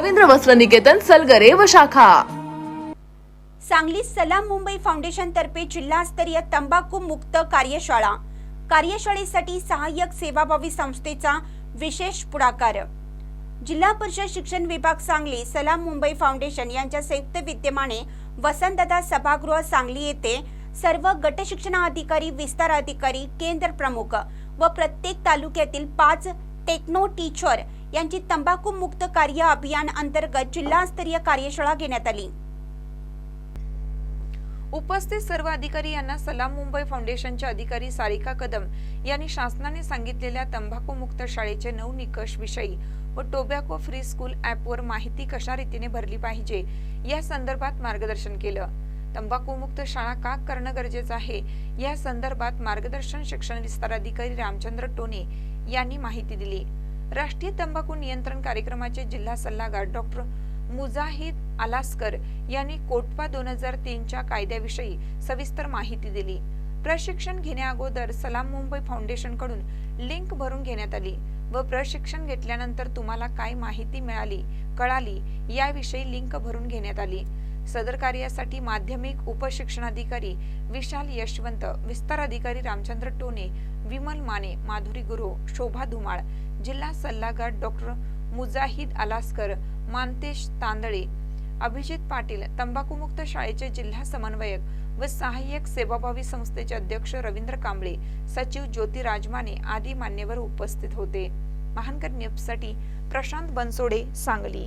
रवींद्र वस्त्र निकेतन सलगरे व शाखा. सांगली सलाम मुंबई फाउंडेशन तर्फे जिल्हास्तरीय तंबाखू मुक्त कार्यशाळा. कार्यशाळेसाठी सहाय्यक सेवाभावी संस्थेचा विशेष पुढाकार. जिल्हा परिषद शिक्षण विभाग सांगली सलाम मुंबई फाउंडेशन यांच्या संयुक्त विद्यमाने वसंतदादा सभागृह सांगली येथे सर्व गट शिक्षणाधिकारी विस्तार अधिकारी केंद्र प्रमुख व प्रत्येक तालुक्यातील पाच टेक्नो टीचर यांची तंबाखू मुक्त कार्य अभियान अंतर्गत जिल्हास्तरीय कार्यशाळा घेण्यात आली. उपस्थित सर्व अधिकारी यांना सलाम मुंबई फाउंडेशनचे अधिकारी सारिका कदम यांनी शासनाने सांगितलेल्या तंबाखूमुक्त शाळेचे नऊ निकष विषयी व टोबॅको फ्री स्कूल ॲपवर माहिती कशा रीतीने भरली पाहिजे या संदर्भात मार्गदर्शन केलं. तंबाखूमुक्त शाळा का करणं गरजेचं आहे या संदर्भात मार्गदर्शन शिक्षण विस्तार अधिकारी रामचंद्र टोने यांनी माहिती दिली. राष्ट्रीय तंबाखू नियंत्रण कार्यक्रमाचे जिल्हा सल्लागार डॉक्टर मुजाहिद अलास्कर यांनी कोटपा दोन हजार तीनच्या कायद्याविषयी सविस्तर माहिती दिली. प्रशिक्षण घेण्याअगोदर सलाम मुंबई फाउंडेशनकडून लिंक भरून घेण्यात आली व प्रशिक्षण घेतल्यानंतर तुम्हाला काय माहिती मिळाली कळाली याविषयी लिंक भरून घेण्यात आली. सदर कार्यासाठी माध्यमिक उपशिक्षणाधिकारी विशाल यशवंत विस्तार अधिकारी रामचंद्र टोने विमल माने माधुरी गुरु शोभा धुमाळ जिल्हा सल्लागार डॉक्टर मुजाहिद अलास्कर मानतेश तांदळे अभिजित पाटील तंबाखूमुक्त शाळेचे जिल्हा समन्वयक व सहाय्यक सेवाभावी संस्थेचे अध्यक्ष रवींद्र कांबळे सचिव ज्योती राजमाने आदी मान्यवर उपस्थित होते. महानकर न्यूजसाठी प्रशांत बनसोडे सांगली.